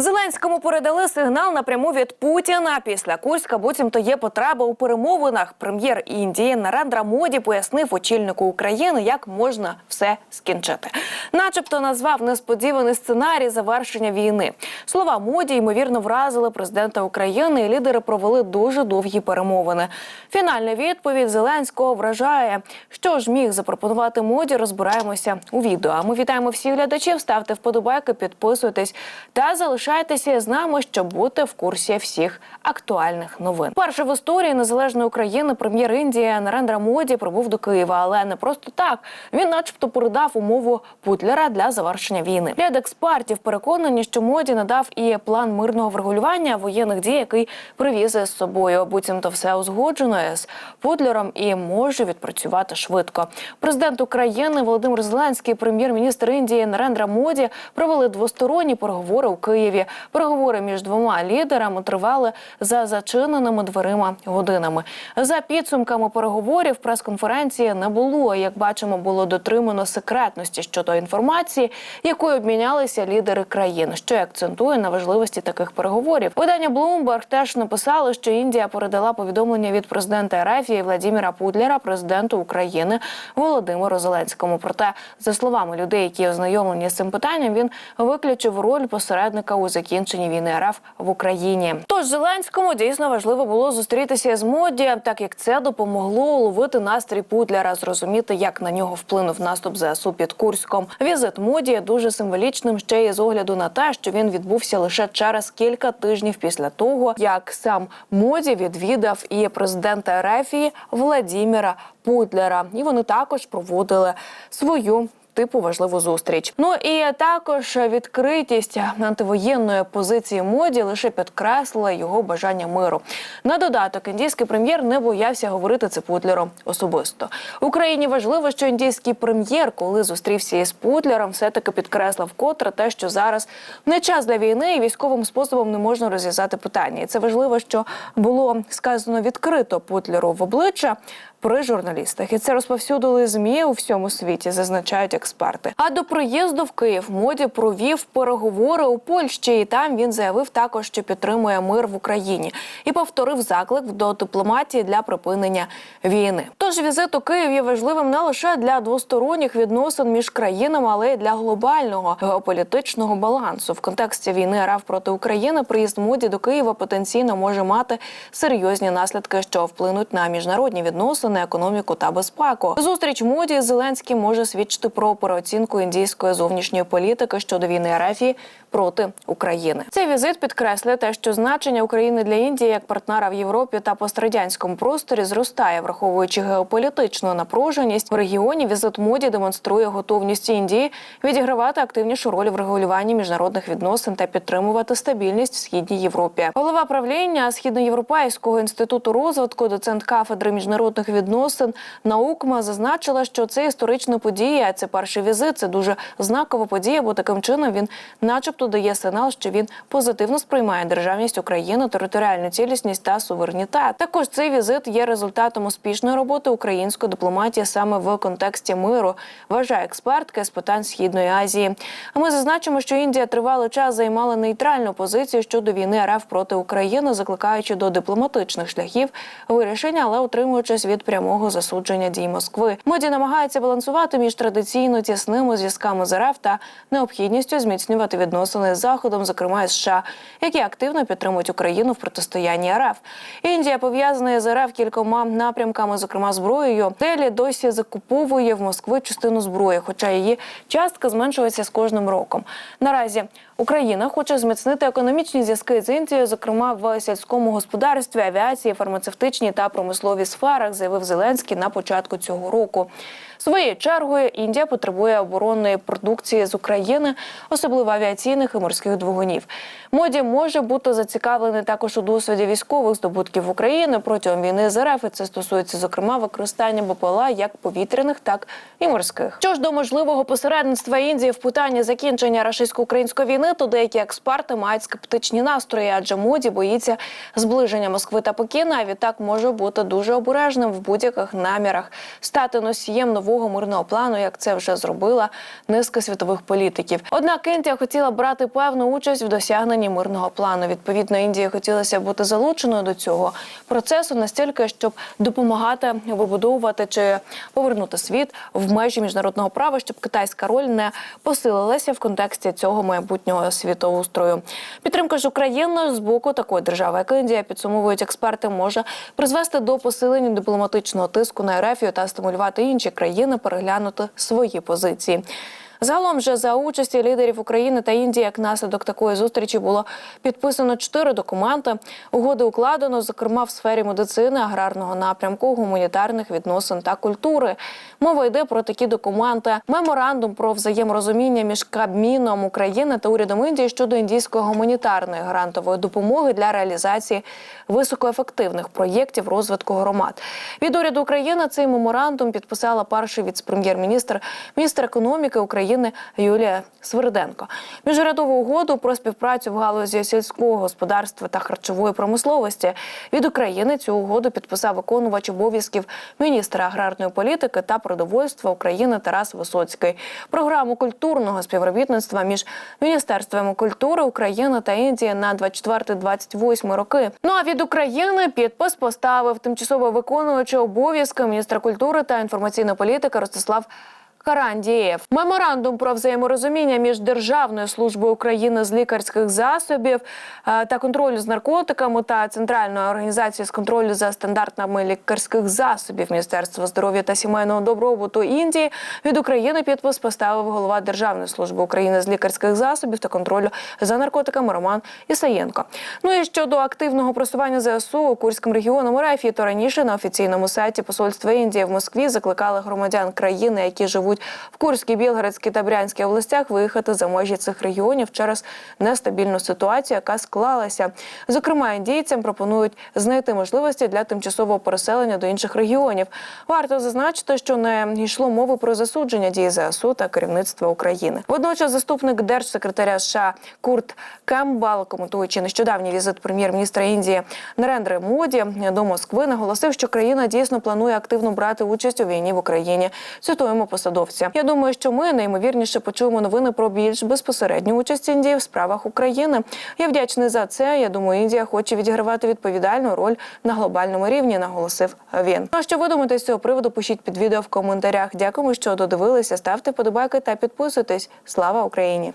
Зеленському передали сигнал напряму від Путіна. Після Курська буцімто є потреба у перемовинах. Прем'єр Індії Нарендра Моді пояснив очільнику України, як можна все скінчити. Начебто назвав несподіваний сценарій завершення війни. Слова моді ймовірно вразили президента України, і лідери провели дуже довгі перемовини. Фінальна відповідь Зеленського вражає, що ж міг запропонувати моді. Розбираємося у відео. А ми вітаємо всіх глядачів. Ставте вподобайки, підписуйтесь та залишайтеся з нами, щоб бути в курсі всіх актуальних новин. Перше в історії незалежної України прем'єр Індії Нарендра Моді прибув до Києва, але не просто так. Він, начебто, передав умову Путлера для завершення війни. Ряд експертів переконані, що моді надав і план мирного врегулювання воєнних дій, який привіз із собою. Буцімто все узгоджено з Путлером і може відпрацювати швидко. Президент України Володимир Зеленський, прем'єр-міністр Індії Нарендра Моді провели двосторонні переговори у Києві. Переговори між двома лідерами тривали за зачиненими дверима годинами. За підсумками переговорів прес-конференції не було. Як бачимо, було дотримано секретності щодо інформації, якою обмінялися лідери країн, що й акцентує на важливості таких переговорів. Видання Bloomberg теж написало, що Індія передала повідомлення від президента Рафії Владіміра Путлера президенту України Володимиру Зеленському. Проте, за словами людей, які ознайомлені з цим питанням, він виключив роль посередника у закінченні війни РФ в Україні. Тож Зеленському дійсно важливо було зустрітися з моді, так як це допомогло уловити настрій Путлера, зрозуміти, як на нього вплинув наступ ЗСУ під Курськом. Візит моді дуже символічним ще й з огляду на те, що він відбувся лише через кілька тижнів після того, як сам моді відвідав і президента Рефії Владіміра Путлера, і вони також проводили свою. Типу важливу зустріч. Ну і також відкритість антивоєнної позиції моді лише підкреслила його бажання миру. На додаток індійський прем'єр не боявся говорити це Путлером особисто. Україні важливо, що індійський прем'єр, коли зустрівся із Путлером, все таки підкреслив котре те, що зараз не час для війни і військовим способом не можна розв'язати питання. І це важливо, що було сказано відкрито Путлеру в обличчя при журналістах, і це розповсюдили змі у всьому світі, зазначають експерти. А до приїзду в Київ моді провів переговори у Польщі, і там він заявив також, що підтримує мир в Україні, і повторив заклик до дипломатії для припинення війни. Тож візит у Київ є важливим не лише для двосторонніх відносин між країнами, але й для глобального геополітичного балансу. В контексті війни РФ проти України приїзд моді до Києва потенційно може мати серйозні наслідки, що вплинуть на міжнародні відносини на економіку та безпеку. Зустріч моді з Зеленським може свідчити про переоцінку індійської зовнішньої політики щодо війни РФ проти України. Цей візит підкреслює те, що значення України для Індії як партнера в Європі та пострадянському просторі зростає, враховуючи геополітичну напруженість в регіоні. Візит моді демонструє готовність Індії відігравати активнішу роль в регулюванні міжнародних відносин та підтримувати стабільність в східній Європі. Голова правління східноєвропейського інституту розвитку, доцент кафедри міжнародних відносин наукма зазначила, що це історична подія. Це перший візит. Це дуже знакова подія, бо таким чином він, начебто, дає сигнал, що він позитивно сприймає державність України, територіальну цілісність та суверенітет. Також цей візит є результатом успішної роботи української дипломатії саме в контексті миру. Вважає експертка з питань східної Азії. А ми зазначимо, що Індія тривалий час займала нейтральну позицію щодо війни РФ проти України, закликаючи до дипломатичних шляхів вирішення, але утримуючись від прямого засудження дій Москви. Моді намагається балансувати між традиційно тісними зв'язками з РФ та необхідністю зміцнювати відносини з заходом, зокрема США, які активно підтримують Україну в протистоянні РФ. Індія пов'язана з РФ кількома напрямками, зокрема зброєю. Делі досі закуповує в Москви частину зброї, хоча її частка зменшується з кожним роком. Наразі Україна хоче зміцнити економічні зв'язки з Індією, зокрема в сільському господарстві, авіації, фармацевтичній та промисловій сферах, заявив Зеленський на початку цього року. Своєю чергою Індія потребує оборонної продукції з України, особливо авіаційних і морських двигунів. Моді може бути зацікавлений також у досвіді військових здобутків України протягом війни з РФ. І це стосується зокрема використання БПЛА як повітряних, так і морських. Що ж до можливого посередництва Індії в питанні закінчення рашистсько-української війни, то деякі експерти мають скептичні настрої, адже моді боїться зближення Москви та Пекіна. А відтак може бути дуже обережним в будь-яких намірах стати носієм нового нового мирного плану, як це вже зробила низка світових політиків. Однак Індія хотіла брати певну участь в досягненні мирного плану. Відповідно, Індії хотілося бути залученою до цього процесу настільки, щоб допомагати вибудовувати чи повернути світ в межі міжнародного права, щоб китайська роль не посилилася в контексті цього майбутнього світоустрою. Підтримка ж України з боку такої держави, як Індія, підсумовують експерти, може призвести до посилення дипломатичного тиску на Ерефію та стимулювати інші країни переглянути свої позиції. Загалом же за участі лідерів України та Індії, як наслідок такої зустрічі, було підписано чотири документи. Угоди укладено, зокрема в сфері медицини, аграрного напрямку, гуманітарних відносин та культури. Мова йде про такі документи: меморандум про взаєморозуміння між Кабміном України та урядом Індії щодо індійської гуманітарної грантової допомоги для реалізації високоефективних проєктів розвитку громад. Від уряду України цей меморандум підписала перший віце-прем'єр-міністр, міністр економіки України Юлія Сверденко. Міжурядову угоду про співпрацю в галузі сільського господарства та харчової промисловості від України цю угоду підписав виконувач обов'язків міністра аграрної політики та продовольства України Тарас Висоцький. Програму культурного співробітництва між міністерствами культури України та Індії на 24-28 роки. Ну а від України підпис поставив тимчасово виконуючий обов'язки міністра культури та інформаційної політики Ростислав. Карандієв меморандум про взаєморозуміння між Державною службою України з лікарських засобів е, та контролю з наркотиками та Центральною організацією з контролю за стандартами лікарських засобів Міністерства здоров'я та сімейного добробуту Індії від України підпис поставив голова Державної служби України з лікарських засобів та контролю за наркотиками Роман Ісаєнко. Ну і щодо активного просування ЗСУ Курським регіоном РФ, то раніше на офіційному сайті посольства Індії в Москві закликали громадян країни, які живуть в Курській, Білгородській та Брянській областях, виїхати за межі цих регіонів через нестабільну ситуацію, яка склалася. Зокрема, індійцям пропонують знайти можливості для тимчасового переселення до інших регіонів. Варто зазначити, що не йшло мови про засудження дії ЗСУ та керівництва України. Водночас, заступник держсекретаря США Курт Кембал, коментуючи нещодавній візит прем'єр-міністра Індії Нарендри Моді до Москви, наголосив, що країна дійсно планує активно брати участь у війні в Україні. Цитуємо посадовця. Я думаю, що ми найімовірніше почуємо новини про більш безпосередню участь Індії в справах України. Я вдячний за це. Я думаю, Індія хоче відігравати відповідальну роль на глобальному рівні. Наголосив він. Ну, а що ви думаєте з цього приводу? Пишіть під відео в коментарях. Дякуємо, що додивилися. Ставте подобайки та підписуйтесь. Слава Україні!